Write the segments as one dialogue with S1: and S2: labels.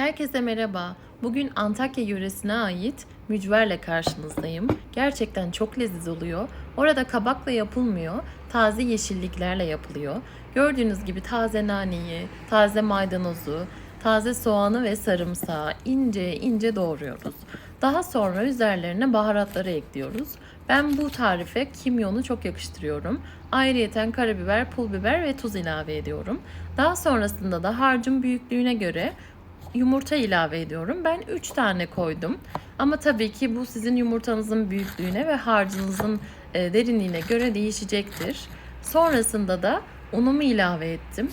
S1: Herkese merhaba. Bugün Antakya yöresine ait mücverle karşınızdayım. Gerçekten çok leziz oluyor. Orada kabakla yapılmıyor, taze yeşilliklerle yapılıyor. Gördüğünüz gibi taze naneyi, taze maydanozu, taze soğanı ve sarımsağı ince ince doğruyoruz. Daha sonra üzerlerine baharatları ekliyoruz. Ben bu tarife kimyonu çok yakıştırıyorum. Ayrıyeten karabiber, pul biber ve tuz ilave ediyorum. Daha sonrasında da harcın büyüklüğüne göre yumurta ilave ediyorum. Ben 3 tane koydum. Ama tabii ki bu sizin yumurtanızın büyüklüğüne ve harcınızın e, derinliğine göre değişecektir. Sonrasında da unumu ilave ettim.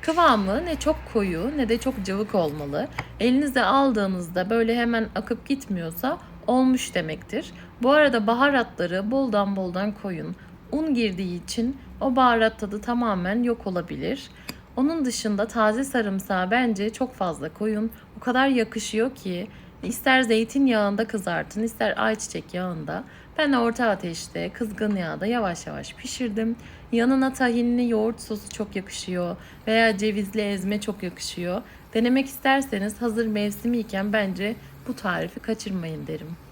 S1: Kıvamı ne çok koyu ne de çok cıvık olmalı. Elinize aldığınızda böyle hemen akıp gitmiyorsa olmuş demektir. Bu arada baharatları boldan boldan koyun. Un girdiği için o baharat tadı tamamen yok olabilir. Onun dışında taze sarımsağı bence çok fazla koyun. O kadar yakışıyor ki ister zeytinyağında kızartın ister ayçiçek yağında. Ben orta ateşte kızgın yağda yavaş yavaş pişirdim. Yanına tahinli yoğurt sosu çok yakışıyor veya cevizli ezme çok yakışıyor. Denemek isterseniz hazır mevsimiyken bence bu tarifi kaçırmayın derim.